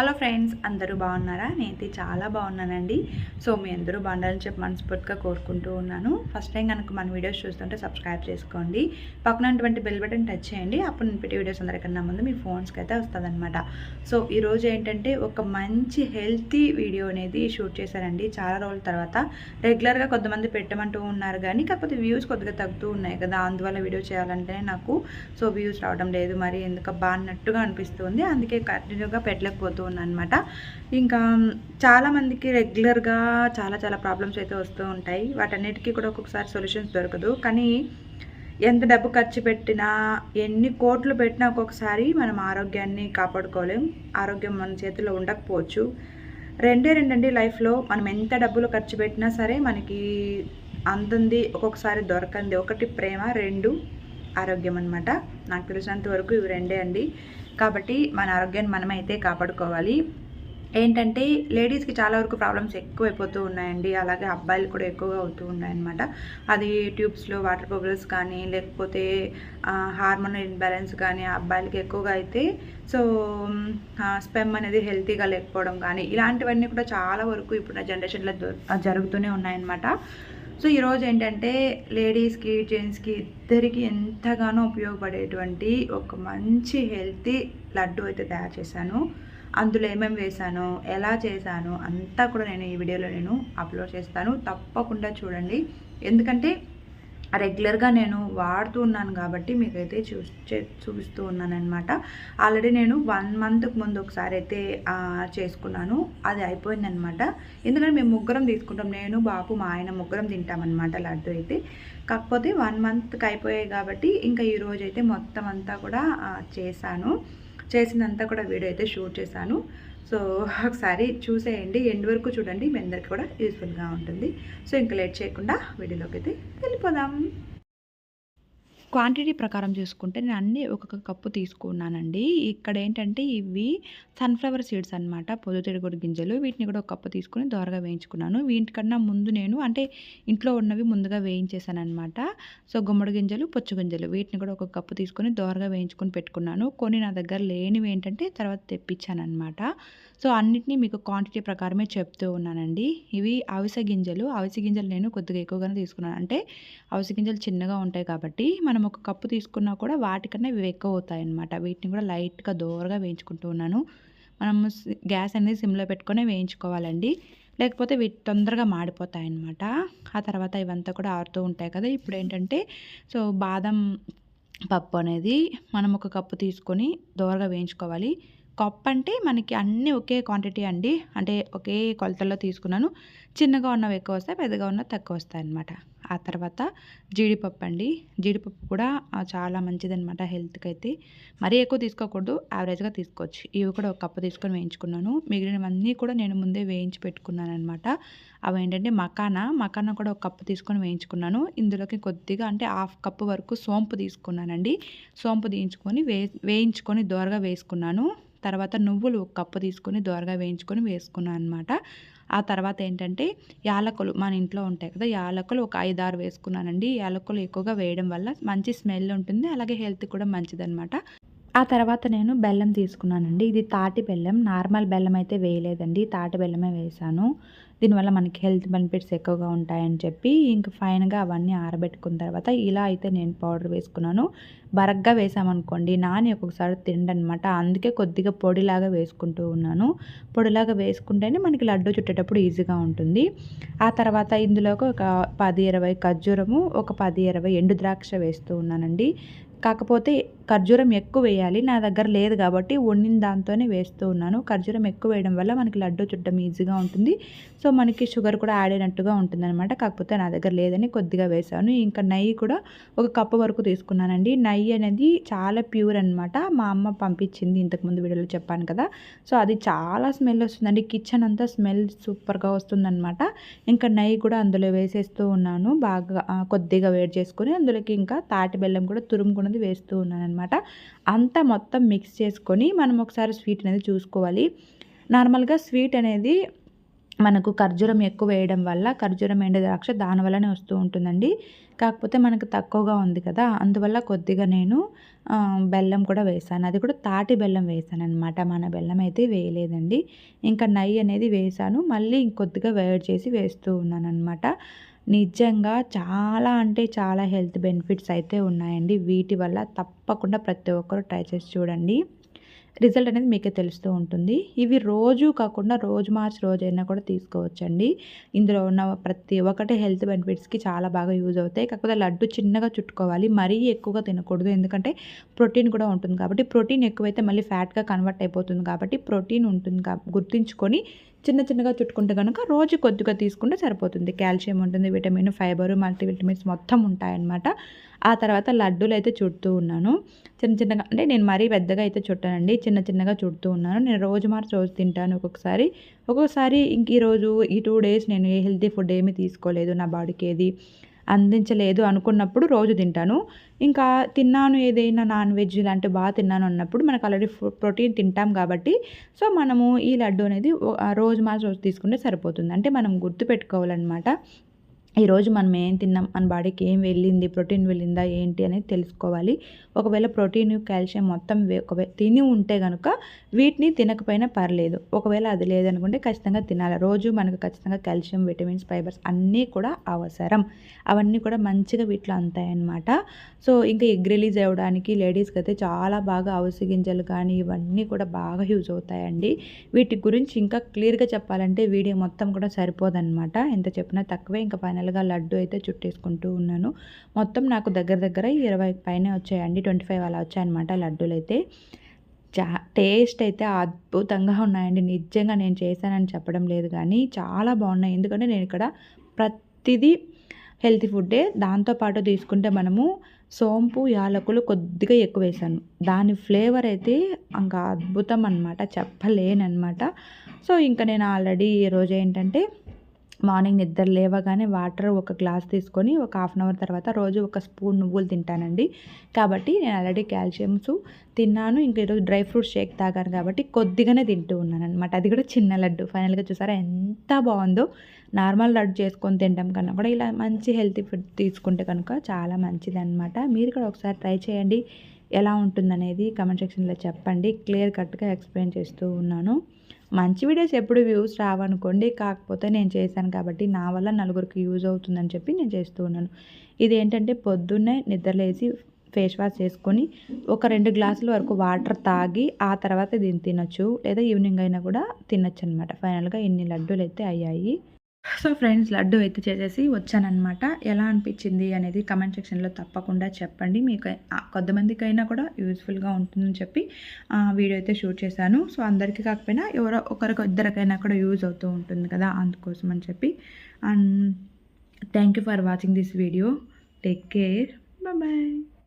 Hello friends అందరూ బాగున్నారా? నేనైతే చాలా బాగున్నానండి. సో మీ అందరూ బాగుండాలని చెప్పి మనస్ఫూర్తిగా కోరుకుంటూ ఉన్నాను. ఫస్ట్ టైం కనుక మన వీడియోస్ చూస్తుంటే సబ్స్క్రైబ్ చేసుకోండి. పక్కనటువంటి బెల్ బటన్ టచ్ చేయండి. అప్పుడు నేను పెట్టే వీడియోస్ అందరికన్నా ముందు మీ ఫోన్స్కి అయితే వస్తుందన్నమాట. సో ఈరోజు ఏంటంటే ఒక మంచి హెల్తీ వీడియో అనేది షూట్ చేశానండి చాలా రోజుల తర్వాత. రెగ్యులర్గా కొంతమంది పెట్టమంటూ ఉన్నారు కానీ కాకపోతే వ్యూస్ కొద్దిగా తగ్గుతూ ఉన్నాయి కదా. అందువల్ల వీడియో చేయాలంటేనే నాకు. సో వ్యూస్ రావడం లేదు. మరి ఎందుకు బాగున్నట్టుగా అనిపిస్తుంది అందుకే కంటిన్యూగా పెట్టలేకపోతూ అనమాట ఇంకా చాలామందికి రెగ్యులర్గా చాలా చాలా ప్రాబ్లమ్స్ అయితే వస్తూ ఉంటాయి. వాటన్నిటికీ కూడా ఒక్కొక్కసారి సొల్యూషన్స్ దొరకదు. కానీ ఎంత డబ్బు ఖర్చు పెట్టినా ఎన్ని కోట్లు పెట్టినా ఒక్కొక్కసారి మనం ఆరోగ్యాన్ని కాపాడుకోలేం. ఆరోగ్యం మన చేతిలో ఉండకపోవచ్చు. రెండే రెండండి లైఫ్లో మనం ఎంత డబ్బులు ఖర్చు పెట్టినా సరే మనకి అందంది ఒక్కొక్కసారి దొరకంది. ఒకటి ప్రేమ రెండు ఆరోగ్యం అనమాట నాకు తెలిసినంత వరకు ఇవి రెండే అండి. కాబట్టి మన ఆరోగ్యాన్ని మనమైతే కాపాడుకోవాలి. ఏంటంటే లేడీస్కి చాలా వరకు ప్రాబ్లమ్స్ ఎక్కువైపోతూ ఉన్నాయండి. అలాగే అబ్బాయిలు కూడా ఎక్కువగా అవుతూ ఉన్నాయన్నమాట. అది ట్యూబ్స్లో వాటర్ బబుల్స్ కానీ లేకపోతే హార్మోన్ ఇన్బ్యాలెన్స్ కానీ అబ్బాయిలకి ఎక్కువగా అయితే సో స్పెమ్ అనేది హెల్తీగా లేకపోవడం కానీ ఇలాంటివన్నీ కూడా చాలా వరకు ఇప్పుడు జనరేషన్లో జరుగుతూనే ఉన్నాయన్నమాట. సో ఈరోజు ఏంటంటే లేడీస్కి జెంట్స్కి ఇద్దరికి ఎంతగానో ఉపయోగపడేటువంటి ఒక మంచి హెల్తీ లడ్డు అయితే తయారు చేశాను. అందులో ఏమేమి వేశాను ఎలా చేశాను అంతా కూడా నేను ఈ వీడియోలో నేను అప్లోడ్ చేస్తాను. తప్పకుండా చూడండి. ఎందుకంటే రెగ్యులర్గా నేను వాడుతూ ఉన్నాను కాబట్టి మీకైతే చూ చూపిస్తూ ఉన్నాను అనమాట ఆల్రెడీ నేను వన్ మంత్కి ముందు ఒకసారి అయితే చేసుకున్నాను. అది అయిపోయిందనమాట ఎందుకంటే మేము ముగ్గురం తీసుకుంటాం. నేను బాపు మా ఆయన ముగ్గురం తింటామన్నమాట లడ్డు అయితే. కాకపోతే వన్ మంత్కి అయిపోయాయి కాబట్టి ఇంకా ఈరోజు అయితే మొత్తం అంతా కూడా చేశాను. చేసినంతా కూడా వీడియో అయితే షూట్ చేశాను. సో ఒకసారి చూసేయండి. ఎండ్ వరకు చూడండి. మీ అందరికి కూడా యూస్ఫుల్గా ఉంటుంది. సో ఇంకా లేట్ చేయకుండా వీడియోలోకి అయితే వెళ్ళిపోదాం. క్వాంటిటీ ప్రకారం చూసుకుంటే నేను అన్నీ ఒక్కొక్క కప్పు తీసుకున్నానండి. ఇక్కడ ఏంటంటే ఇవి సన్ఫ్లవర్ సీడ్స్ అనమాట పొద్దుతిరుగుడు గింజలు. వీటిని కూడా ఒక కప్పు తీసుకుని దోరగా వేయించుకున్నాను. వీటికన్నా ముందు నేను అంటే ఇంట్లో ఉన్నవి ముందుగా వేయించేసాను అనమాట సో గుమ్మడి గింజలు పొచ్చు గింజలు వీటిని కూడా ఒక కప్పు తీసుకొని దోరగా వేయించుకొని పెట్టుకున్నాను. కొన్ని నా దగ్గర లేనివి ఏంటంటే తర్వాత తెప్పించాను అనమాట సో అన్నిటినీ మీకు క్వాంటిటీ ప్రకారమే చెప్తూ ఉన్నానండి. ఇవి అవిసె గింజలు. అవిసె గింజలు నేను కొద్దిగా ఎక్కువగానే తీసుకున్నాను. అంటే అవిసె గింజలు చిన్నగా ఉంటాయి కాబట్టి మనం ఒక కప్పు తీసుకున్నా కూడా వాటికన్నా ఇవి ఎక్కువ అవుతాయి అనమాట వీటిని కూడా లైట్గా దోరగా వేయించుకుంటూ ఉన్నాను. మనము గ్యాస్ అనేది సిమ్లో పెట్టుకొని వేయించుకోవాలండి. లేకపోతే వీటి తొందరగా మాడిపోతాయి అన్నమాట ఆ తర్వాత ఇవంతా కూడా ఆరుతూ ఉంటాయి కదా. ఇప్పుడు ఏంటంటే సో బాదం పప్పు అనేది మనం ఒక కప్పు తీసుకొని దోరగా వేయించుకోవాలి. కప్ అంటే మనకి అన్నీ ఒకే క్వాంటిటీ అండి. అంటే ఒకే కొలతల్లో తీసుకున్నాను. చిన్నగా ఉన్నవి ఎక్కువ వస్తాయి పెద్దగా ఉన్నవి తక్కువ వస్తాయి అనమాట ఆ తర్వాత జీడిపప్పు అండి. జీడిపప్పు కూడా చాలా మంచిదనమాట హెల్త్కి అయితే మరీ ఎక్కువ తీసుకోకూడదు యావరేజ్గా తీసుకోవచ్చు. ఇవి కూడా ఒక కప్పు తీసుకొని వేయించుకున్నాను. మిగిలినవన్నీ కూడా నేను ముందే వేయించి పెట్టుకున్నాను అనమాట అవి ఏంటంటే మకానా. మకానా కూడా ఒక కప్పు తీసుకొని వేయించుకున్నాను. ఇందులోకి కొద్దిగా అంటే హాఫ్ కప్పు వరకు సోంపు తీసుకున్నానండి. సోంపు తీయించుకొని వే వేయించుకొని దోరగా వేసుకున్నాను. తర్వాత నువ్వులు ఒక కప్పు తీసుకొని దోరగా వేయించుకొని వేసుకున్నాను అనమాట ఆ తర్వాత ఏంటంటే యాలకులు మన ఇంట్లో ఉంటాయి కదా యాలకులు ఒక ఐదు ఆరు వేసుకున్నానండి. యాలకులు ఎక్కువగా వేయడం వల్ల మంచి స్మెల్ ఉంటుంది అలాగే హెల్త్ కూడా మంచిదనమాట ఆ తర్వాత నేను బెల్లం తీసుకున్నానండి. ఇది తాటి బెల్లం నార్మల్ బెల్లం అయితే వేయలేదండి తాటి బెల్లమే వేసాను దీనివల్ల మనకి హెల్త్ బెనిఫిట్స్ ఎక్కువగా ఉంటాయని చెప్పి ఇంకా ఫైన్గా అవన్నీ ఆరబెట్టుకున్న తర్వాత ఇలా అయితే నేను పౌడర్ వేసుకున్నాను. బరగ్గా వేసామనుకోండి నాని ఒక్కొక్కసారి తిండనమాట. అందుకే కొద్దిగా పొడిలాగా వేసుకుంటూ ఉన్నాను. పొడిలాగా వేసుకుంటేనే మనకి లడ్డు చుట్టేటప్పుడు ఈజీగా ఉంటుంది. ఆ తర్వాత ఇందులోకి ఒక పది ఇరవై ఖర్జూరము ఒక పది ఇరవై ఎండు ద్రాక్ష వేస్తూ ఉన్నానండి. కాకపోతే ఖర్జూరం ఎక్కువ వేయాలి. నా దగ్గర లేదు కాబట్టి వండిన దాంతోనే వేస్తూ ఉన్నాను. ఖర్జూరం ఎక్కువ వేయడం వల్ల మనకి లడ్డు చుట్టం ఈజీగా ఉంటుంది. సో మనకి షుగర్ కూడా యాడ్ అయినట్టుగా ఉంటుందన్నమాట. కాకపోతే నా దగ్గర లేదని కొద్దిగా వేసాను ఇంకా నెయ్యి కూడా ఒక కప్పు వరకు తీసుకున్నానండి. నెయ్యి అనేది చాలా ప్యూర్ అనమాట మా అమ్మ పంపించింది ఇంతకుముందు వీడియోలో చెప్పాను కదా. సో అది చాలా స్మెల్ వస్తుందండి. కిచెన్ అంతా స్మెల్ సూపర్గా వస్తుందన్నమాట. ఇంకా నెయ్యి కూడా అందులో వేసేస్తూ ఉన్నాను. బాగా కొద్దిగా వేడి చేసుకొని అందులోకి ఇంకా తాటి బెల్లం కూడా తురుముకున్నది వేస్తూ ఉన్నాను అనమాట అంతా మొత్తం మిక్స్ చేసుకొని మనం ఒకసారి స్వీట్ అనేది చూసుకోవాలి. నార్మల్గా స్వీట్ అనేది మనకు ఖర్జూరం ఎక్కువ వేయడం వల్ల ఖర్జూరం ఎండు ద్రాక్ష దానివల్లనే వస్తూ ఉంటుందండి. కాకపోతే మనకు తక్కువగా ఉంది కదా అందువల్ల కొద్దిగా నేను బెల్లం కూడా వేసాను. అది కూడా తాటి బెల్లం వేసాను అనమాట మన బెల్లం అయితే వేయలేదండి. ఇంకా నెయ్యి అనేది వేసాను. మళ్ళీ ఇంకొద్దిగా వేడి చేసి వేస్తూ ఉన్నాను అనమాట నిజంగా చాలా అంటే చాలా హెల్త్ బెనిఫిట్స్ అయితే ఉన్నాయండి. వీటి వల్ల తప్పకుండా ప్రతి ఒక్కరు ట్రై చేసి చూడండి. రిజల్ట్ అనేది మీకే తెలుస్తూ ఉంటుంది. ఇవి రోజు కాకుండా రోజు మార్చి రోజైనా కూడా తీసుకోవచ్చండి. ఇందులో ఉన్న ప్రతి ఒక్కటి హెల్త్ బెనిఫిట్స్కి చాలా బాగా యూజ్ అవుతాయి. కాకపోతే లడ్డు చిన్నగా చుట్టుకోవాలి. మరీ ఎక్కువగా తినకూడదు. ఎందుకంటే ప్రోటీన్ కూడా ఉంటుంది కాబట్టి ప్రోటీన్ ఎక్కువైతే మళ్ళీ ఫ్యాట్గా కన్వర్ట్ అయిపోతుంది కాబట్టి ప్రోటీన్ ఉంటుంది గుర్తుంచుకొని చిన్న చిన్నగా చుట్టుకుంటే కనుక రోజు కొద్దిగా తీసుకుంటే సరిపోతుంది. కాల్షియం ఉంటుంది విటమిన్ ఫైబర్ మల్టీవిటమిన్స్ మొత్తం ఉంటాయన్నమాట. ఆ తర్వాత లడ్డూలు అయితే చుడుతూ ఉన్నాను. చిన్న చిన్నగా అంటే నేను మరీ పెద్దగా అయితే చుట్టానండి. చిన్న చిన్నగా చుడుతూ ఉన్నాను. నేను రోజు మార్చి రోజు తింటాను ఒక్కొక్కసారి. ఒక్కొక్కసారి ఇంక ఈరోజు ఈ టూ డేస్ నేను ఏ హెల్తీ ఫుడ్ ఏమీ తీసుకోలేదు. నా బాడీకి ఏది అందించలేదు అనుకున్నప్పుడు రోజు తింటాను. ఇంకా తిన్నాను ఏదైనా నాన్ వెజ్ ఇలాంటివి బాగా తిన్నాను అన్నప్పుడు మనకు ఆల్రెడీ ప్రోటీన్ తింటాం కాబట్టి సో మనము ఈ లడ్డు అనేది రోజు మార్చి రోజు తీసుకుంటే సరిపోతుంది. అంటే మనం గుర్తుపెట్టుకోవాలన్నమాట. ఈరోజు మనం ఏం తిన్నాం? మన బాడీకి ఏం వెళ్ళింది? ప్రోటీన్ వెళ్ళిందా? ఏంటి? అనేది తెలుసుకోవాలి. ఒకవేళ ప్రోటీన్ కాల్షియం మొత్తం ఒకవేళ తిని ఉంటే కనుక వీటిని తినకపోయినా పర్లేదు. ఒకవేళ అది లేదనుకుంటే ఖచ్చితంగా తినాలి. రోజు మనకు ఖచ్చితంగా కాల్షియం విటమిన్స్ ఫైబర్స్ అన్నీ కూడా అవసరం. అవన్నీ కూడా మంచిగా వీటిలో అంతాయన్నమాట. సో ఇంకా ఎగ్ రిలీజ్ అవ్వడానికి లేడీస్కి అయితే చాలా బాగా అవసి గింజలు కానీ ఇవన్నీ కూడా బాగా యూజ్ అవుతాయండి. వీటి గురించి ఇంకా క్లియర్గా చెప్పాలంటే వీడియో మొత్తం కూడా సరిపోదన్నమాట. ఎంత చెప్పినా తక్కువే ఇంకా పైన ఫైనల్గా లడ్డు అయితే చుట్టేసుకుంటూ ఉన్నాను. మొత్తం నాకు దగ్గర దగ్గర ఇరవై పైన వచ్చాయండి. ట్వంటీ ఫైవ్ అలా వచ్చాయన్నమాట లడ్డూలు అయితే చా టేస్ట్ అయితే అద్భుతంగా ఉన్నాయండి. నిజంగా నేను చేశానని చెప్పడం లేదు కానీ చాలా బాగున్నాయి. ఎందుకంటే నేను ఇక్కడ ప్రతిదీ హెల్తీ ఫుడ్డే. దాంతోపాటు తీసుకుంటే మనము సోంపు యాలకులు కొద్దిగా ఎక్కువ వేసాను. దాని ఫ్లేవర్ అయితే ఇంకా అద్భుతం అనమాట చెప్పలేనమాట సో ఇంకా నేను ఆల్రెడీ ఈరోజు ఏంటంటే మార్నింగ్ నిద్ర లేవగానే వాటర్ ఒక గ్లాస్ తీసుకొని ఒక హాఫ్ అన్ అవర్ తర్వాత రోజు ఒక స్పూన్ నువ్వులు తింటానండి. కాబట్టి నేను ఆల్రెడీ క్యాల్షియమ్స్ తిన్నాను ఇంకా ఈరోజు డ్రై ఫ్రూట్స్ షేక్ తాగాను కాబట్టి కొద్దిగానే తింటూ ఉన్నాను అనమాట అది కూడా చిన్న లడ్డు. ఫైనల్గా చూసారా ఎంత బాగుందో. నార్మల్ లడ్డు చేసుకొని తింటాం కన్నా కూడా ఇలా మంచి హెల్తీ ఫుడ్ తీసుకుంటే కనుక చాలా మంచిది అనమాట మీరు కూడా ఒకసారి ట్రై చేయండి. ఎలా ఉంటుందనేది కమెంట్ సెక్షన్లో చెప్పండి. క్లియర్ కట్గా ఎక్స్ప్లెయిన్ చేస్తూ ఉన్నాను. మంచి వీడియోస్ ఎప్పుడు వ్యూస్ రావనుకోండి కాకపోతే నేను చేశాను కాబట్టి నా వల్ల నలుగురికి యూజ్ అవుతుందని చెప్పి నేను చేస్తూ ఉన్నాను. ఇది ఏంటంటే పొద్దున్నే నిద్రలేసి ఫేస్ వాష్ చేసుకొని ఒక రెండు గ్లాసుల వరకు వాటర్ తాగి ఆ తర్వాత దీన్ని తినొచ్చు లేదా ఈవినింగ్ అయినా కూడా తినొచ్చు అనమాట ఫైనల్గా ఇన్ని లడ్డూలు అయితే అయ్యాయి. సో ఫ్రెండ్స్ లడ్డు అయితే చేసేసి వచ్చానమాట ఎలా అనిపించింది అనేది కమెంట్ సెక్షన్లో తప్పకుండా చెప్పండి. మీకు కొంతమందికైనా కూడా యూస్ఫుల్గా ఉంటుందని చెప్పి వీడియో అయితే షూట్ చేశాను. సో అందరికీ కాకపోయినా ఎవరో ఒకరికి ఇద్దరికైనా కూడా యూజ్ అవుతూ ఉంటుంది కదా అందుకోసం అని చెప్పి. And thank you for watching this video. Take care. Bye.